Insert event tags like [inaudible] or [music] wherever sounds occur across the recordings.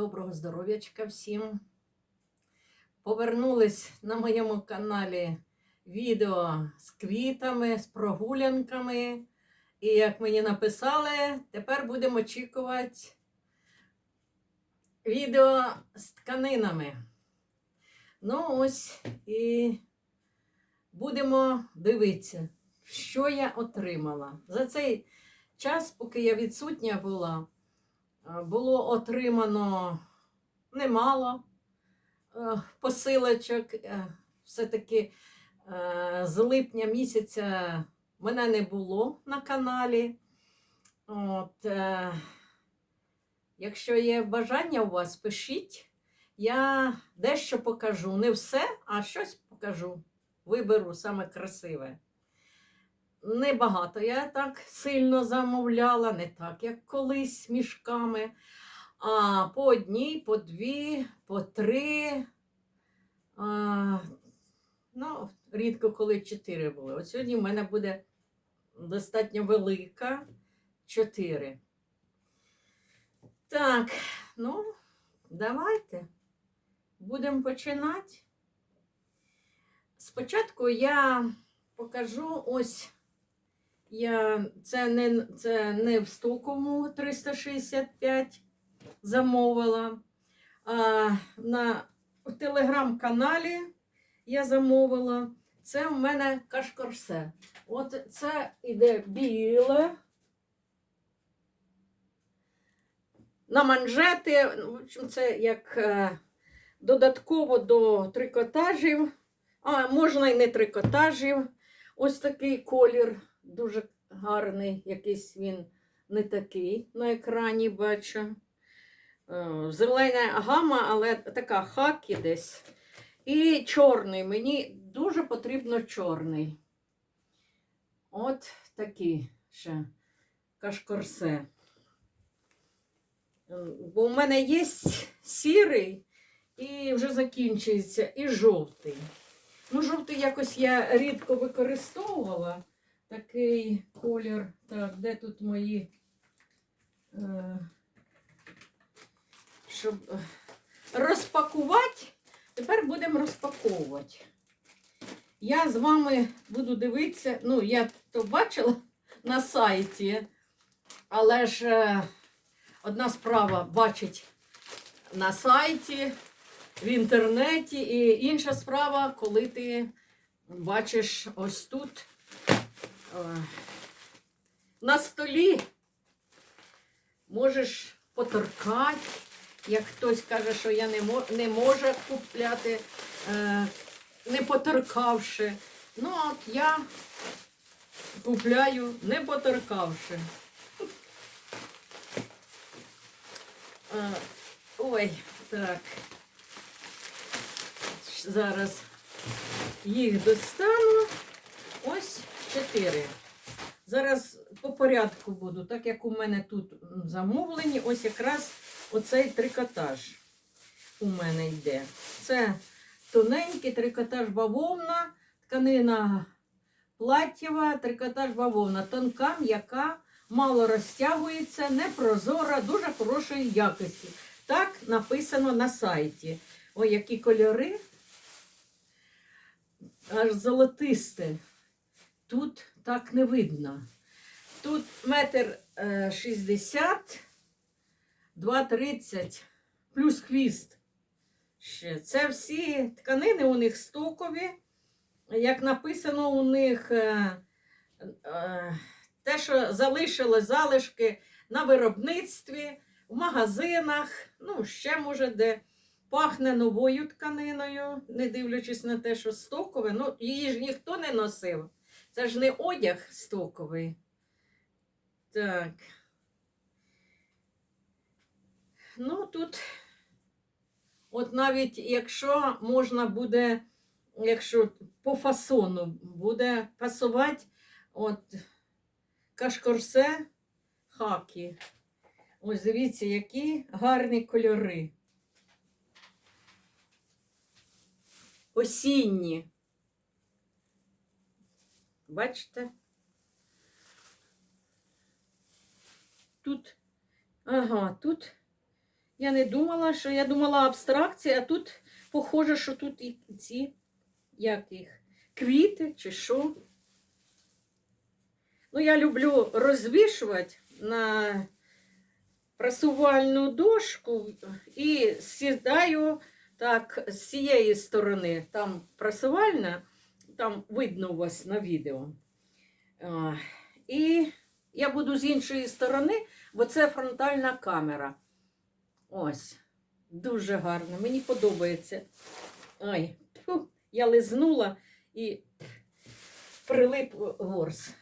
Доброго здоров'ячка всім. Повернулись на моєму каналі відео з квітами, з прогулянками. І як мені написали, тепер будемо очікувати відео з тканинами. Ну, ось і будемо дивитися, що я отримала. За цей час, поки я відсутня була, було отримано немало е, посилочок. Е, Все-таки е, з липня місяця мене не було на каналі. От, е, якщо є бажання у вас, пишіть. Я дещо покажу. Не все, а щось покажу. Виберу саме красиве. Небагато я так сильно замовляла, не так, як колись мішками. А по одній, по дві, по три. А, ну, рідко коли чотири були. От сьогодні в мене буде достатньо велика чотири. Так, ну, давайте будемо починати. Спочатку я покажу ось. Я, це, не, це не в стоковому 365 замовила. А на телеграм-каналі я замовила. Це в мене кашкорсе. От це іде біле. На манжети, ну, в общем, це як е, додатково до трикотажів, а можна і не трикотажів. Ось такий колір, дуже гарний, якийсь він не такий на екрані бачу. Е, Зелена гама, але така хакі десь. І чорний. Мені дуже потрібно чорний. От такі ще кашкорсе. Бо у мене є сірий і вже закінчується, і жовтий. Ну, жовтий якось я рідко використовувала такий колір. Так, де тут мої, е, щоб е, розпакувати, тепер будемо розпаковувати. Я з вами буду дивитися, ну, я то бачила на сайті, але ж е, одна справа бачить на сайті, в інтернеті, і інша справа, коли ти бачиш ось тут на столі, можеш поторкати, як хтось каже, що я не можу купляти, е, не поторкавши. Ну, от я купляю, не поторкавши. Е, Ой, так. Зараз їх достану. Ось чотири. Зараз по порядку буду, так як у мене тут замовлені, ось якраз оцей трикотаж у мене йде. Це тоненький трикотаж бавовна, тканина платтєва, трикотаж бавовна, тонка, м'яка, мало розтягується, непрозора, дуже хорошої якості. Так написано на сайті. Ой, які кольори. Аж золотисте. Тут так не видно. Тут метр е, шістдесят, два тридцять, плюс хвіст. Ще. Це всі тканини у них стокові. Як написано у них е, е, те, що залишили залишки на виробництві, в магазинах, ну, ще може де. Пахне новою тканиною, не дивлячись на те, що стокове. Ну, її ж ніхто не носив. Це ж не одяг стоковий. Так. Ну, тут, от навіть якщо можна буде, якщо по фасону буде пасувати от кашкорсе хакі. Ось дивіться, які гарні кольори. Осінні. Бачите? Тут, ага, тут Я не думала, що я думала абстракція, а тут похоже, що тут і ці як їх, квіти чи що. Ну, я люблю розвішувати на прасувальну дошку і сідаю так з цієї сторони. Там прасувальна, там видно у вас на відео. І я буду з іншої сторони, бо це фронтальна камера. Ось. Дуже гарно. Мені подобається. Ай, тьфу, я лизнула і прилип ворс.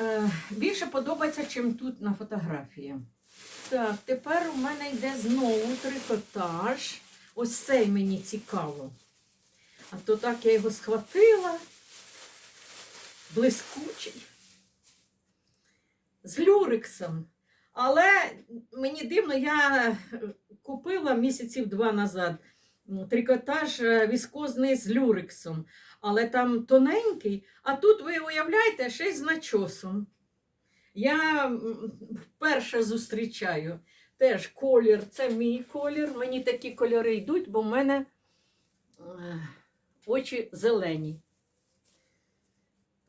Е, більше подобається, чим тут на фотографії. Так, тепер у мене йде знову трикотаж. Ось цей мені цікаво. А то так я його схватила. Блискучий. З люрексом. Але мені дивно, я купила місяців два назад трикотаж е, віскозний з люрексом. Але там тоненький, а тут ви уявляєте, ще й з начосом. Я вперше зустрічаю теж колір, це мій колір. Мені такі кольори йдуть, бо в мене е, очі зелені.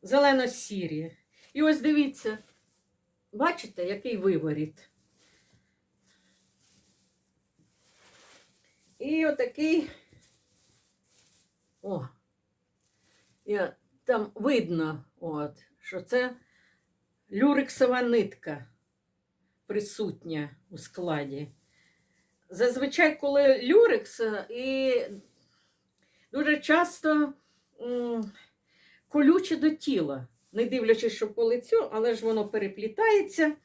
Зелено-сірі. І ось дивіться, бачите, який виворіт. І отакий. О, я, там видно, от, що це люрексова нитка присутня у складі. Зазвичай, коли люрекс, е, і дуже часто колюче до тіла, не дивлячись, що по лицю, але ж воно переплітається.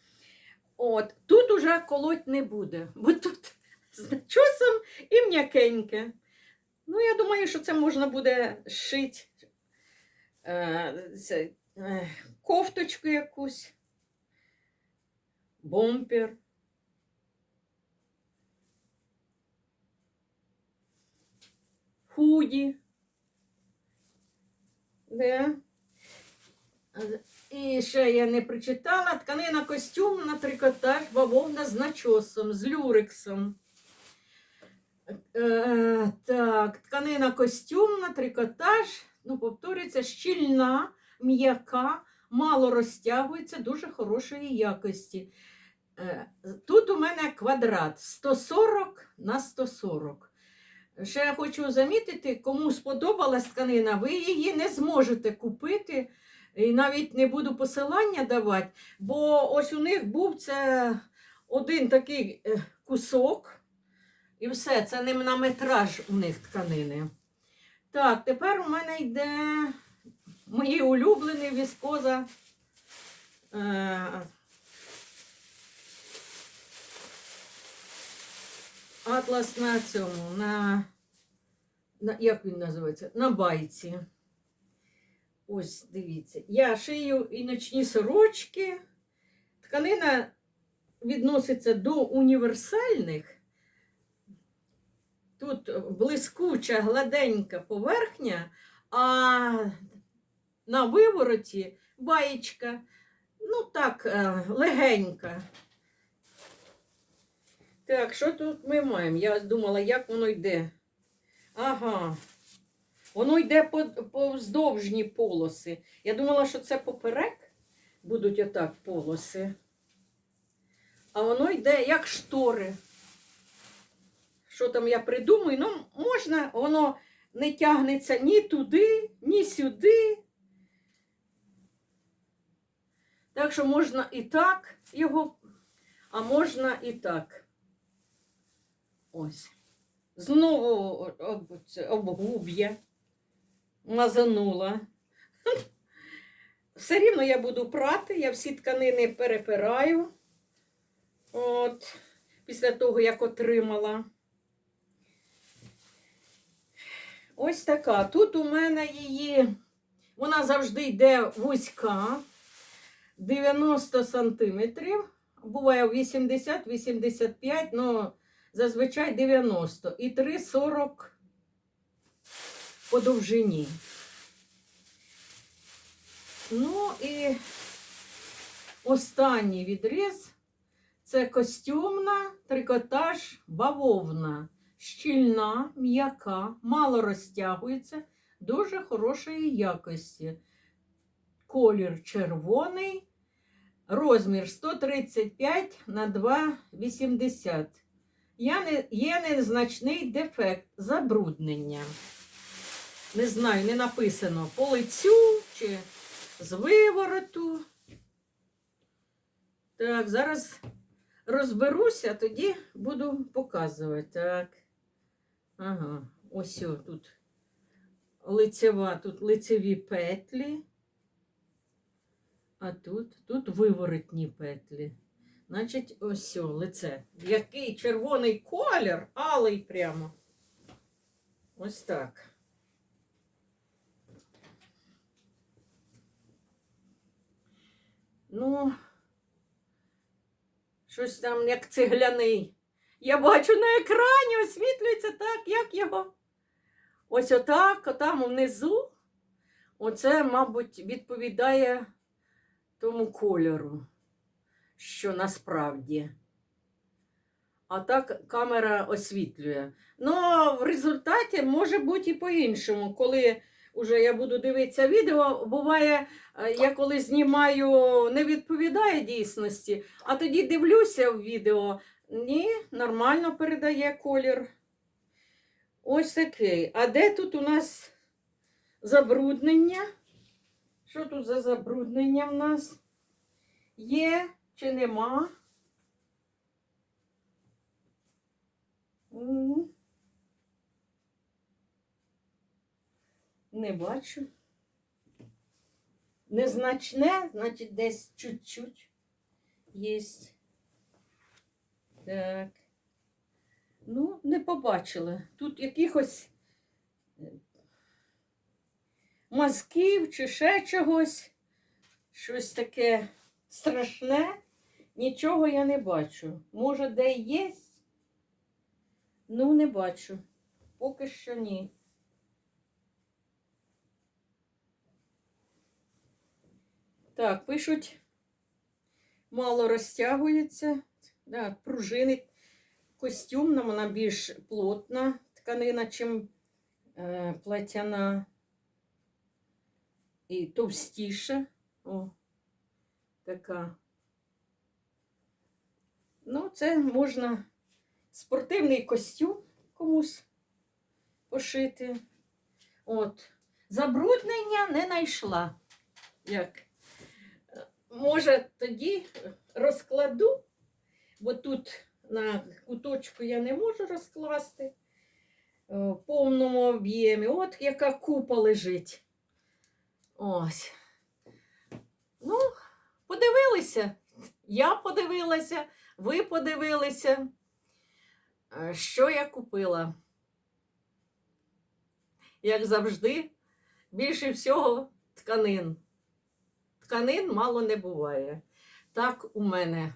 От, тут уже колоть не буде, бо тут з начосом і м'якеньке. Ну, я думаю, що це можна буде шити е, це, е, кофточку якусь, бомпер. Худі. Да. І ще я не прочитала тканина костюм на трикотаж бавовна з начосом, з люрексом. Е, так, тканина костюмна, трикотаж, ну, повторюється, щільна, м'яка, мало розтягується, дуже хорошої якості. Е, тут у мене квадрат 140 на 140. Ще хочу замітити, кому сподобалась тканина, ви її не зможете купити. І навіть не буду посилання давати, бо ось у них був це один такий е, кусок. І все, це не на метраж у них тканини. Так, тепер у мене йде мої улюблені віскоза. Атлас на цьому, на, на як він називається? На байці. Ось, дивіться. Я шию і ночні сорочки. Тканина відноситься до універсальних. Тут блискуча, гладенька поверхня, а на вивороті баєчка, ну так, е, легенька. Так, що тут ми маємо? Я думала, як воно йде. Ага. Воно йде по, повздовжні полоси. Я думала, що це поперек будуть отак полоси. А воно йде як штори. Що там я придумаю? Ну, можна, воно не тягнеться ні туди, ні сюди. Так що можна і так його, а можна і так. Ось. Знову об- обгуб'я мазанула. [laughs] Все рівно я буду прати, я всі тканини перепираю. От, після того, як отримала. Ось така. Тут у мене її, вона завжди йде вузька, 90 сантиметрів. Буває 80-85, але зазвичай 90. І 3,40 по довжині. Ну і останній відріз Це костюмна, трикотаж, бавовна. Щільна, м'яка, мало розтягується, дуже хорошої якості. Колір червоний, розмір 135 на 2,80. Є незначний дефект забруднення. Не знаю, не написано по лицю чи з вивороту. Так, зараз розберуся, тоді буду показувати. Так. Ага, ось тут лицева, тут лицеві петлі. А тут, тут виворотні петлі. Значить, ось о, лице. Який червоний колір, алий прямо. Ось так. Ну, щось там як цегляний. Я бачу на екрані, освітлюється так, як його. Ось отак, отам внизу. Оце, мабуть, відповідає тому кольору, що насправді. А так камера освітлює. Ну, в результаті може бути і по-іншому. Коли вже я буду дивитися відео, буває, е, я коли знімаю, не відповідає дійсності, а тоді дивлюся в відео. Ні, нормально передає колір. Ось такий. А де тут у нас забруднення? Що тут за забруднення в нас? Є чи нема? Не бачу. Незначне, значить, десь чуть-чуть є. Так. Ну, не побачила. Тут якихось е, мазків чи ще чогось. Щось таке страшне. Нічого я не бачу. Може, де є? Ну, не бачу. Поки що ні. Так, пишуть, мало розтягується. Да, пружини костюмна, вона більш плотна тканина, чим е, платяна. І товстіша. О, така. Ну, це можна спортивний костюм комусь пошити. От. Забруднення не знайшла. Як? Може, тоді розкладу, бо тут на куточку я не можу розкласти в повному об'ємі. От яка купа лежить. Ось. Ну, подивилися. Я подивилася, ви подивилися, Е, що я купила. Як завжди, більше всього тканин. Тканин мало не буває. Так у мене.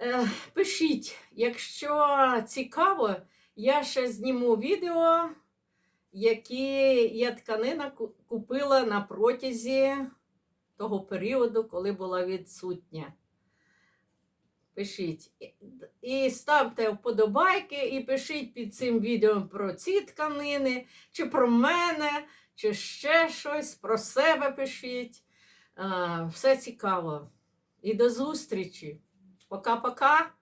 Е, Пишіть, якщо цікаво, я ще зніму відео, які я тканина купила на протязі того періоду, коли була відсутня. Пишіть. І- ставте вподобайки, і пишіть під цим відео про ці тканини, чи про мене, чи ще щось, про себе пишіть. Все цікаво. І до зустрічі. Пока-пока.